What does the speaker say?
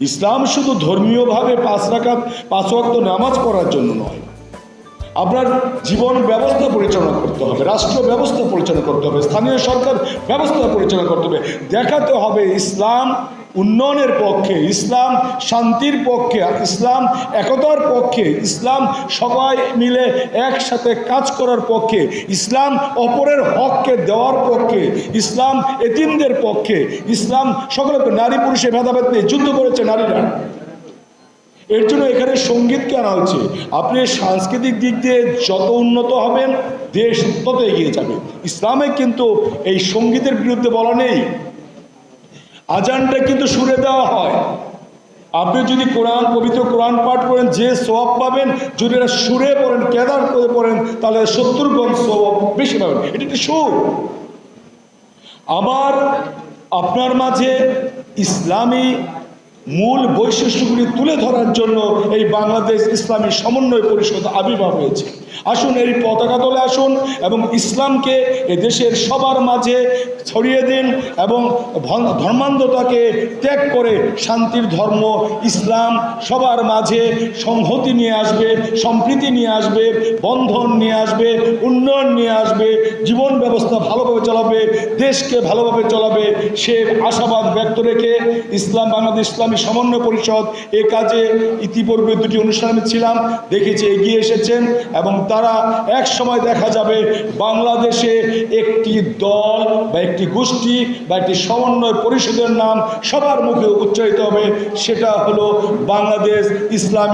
ইসলাম শুধু ধর্মীয়ভাবে পাঁচ রাখা পাঁচ ওয়াক্ত নামাজ পড়ার জন্য নয়। আপনার জীবন ব্যবস্থা পরিচালনা করতে হবে, রাষ্ট্র ব্যবস্থা পরিচালনা করতে হবে, স্থানীয় সরকার ব্যবস্থা পরিচালনা করতে হবে। দেখাতে হবে ইসলাম উন্নয়নের পক্ষে, ইসলাম শান্তির পক্ষে ইসলাম একতার পক্ষে, ইসলাম সবাই মিলে একসাথে কাজ করার পক্ষে, ইসলাম অপরের হককে দেওয়ার পক্ষে, ইসলাম এতিমদের পক্ষে, ইসলাম সকলে নারী পুরুষে ভেদাভেদ নিয়ে যুদ্ধ করেছে নারীরা। এর জন্য এখানে সঙ্গীতকে আনা হচ্ছে আপনি সাংস্কৃতিক দিক দিয়ে যত উন্নত হবেন, দেশ তত এগিয়ে যাবে। ইসলামে কিন্তু এই সঙ্গীতের বিরুদ্ধে বলা নেই। আজানটা কিন্তু সুরে দেওয়া হয়। আপনি যদি কোরআন, পবিত্র কোরআন পাঠ করেন, যে সব পাবেন, যদি এটা সুরে পড়েন, কেদার করে পড়েন, তাহলে সত্তর গুণ সব বেশি পাবেন। এটা একটি সুর। আবার আপনার মাঝে ইসলামী মূল বৈশিষ্ট্যগুলি তুলে ধরার জন্য এই বাংলাদেশ ইসলামী সমন্বয় পরিষদ আবির্ভাব হয়েছে। আসুন এই পতাকা তোলে আসুন এবং ইসলামকে দেশের সবার মাঝে ছড়িয়ে দিন এবং ধর্মান্ধতাকে ত্যাগ করে শান্তির ধর্ম, ইসলাম সবার মাঝে সংহতি নিয়ে আসবে, সম্প্রীতি নিয়ে আসবে, বন্ধন নিয়ে আসবে, উন্নয়ন নিয়ে আসবে, জীবন ব্যবস্থা ভালোভাবে চালাবে, দেশকে ভালোভাবে চলাবে সে আশাবাদ ব্যক্ত রেখে ইসলাম, বাংলাদেশ ইসলামী সমন্বয় পরিষদ, এ কাজে ইতিপূর্বে দুটি অনুষ্ঠানে ছিলাম, দেখেছি এগিয়ে এসেছেন এবং তারা এক সময় দেখা যাবে বাংলাদেশে একটি দল বা একটি গোষ্ঠী বা একটি সমন্বয় পরিষদের নাম সবার মুখে উচ্চারিত হবে, সেটা হলো বাংলাদেশ ইসলাম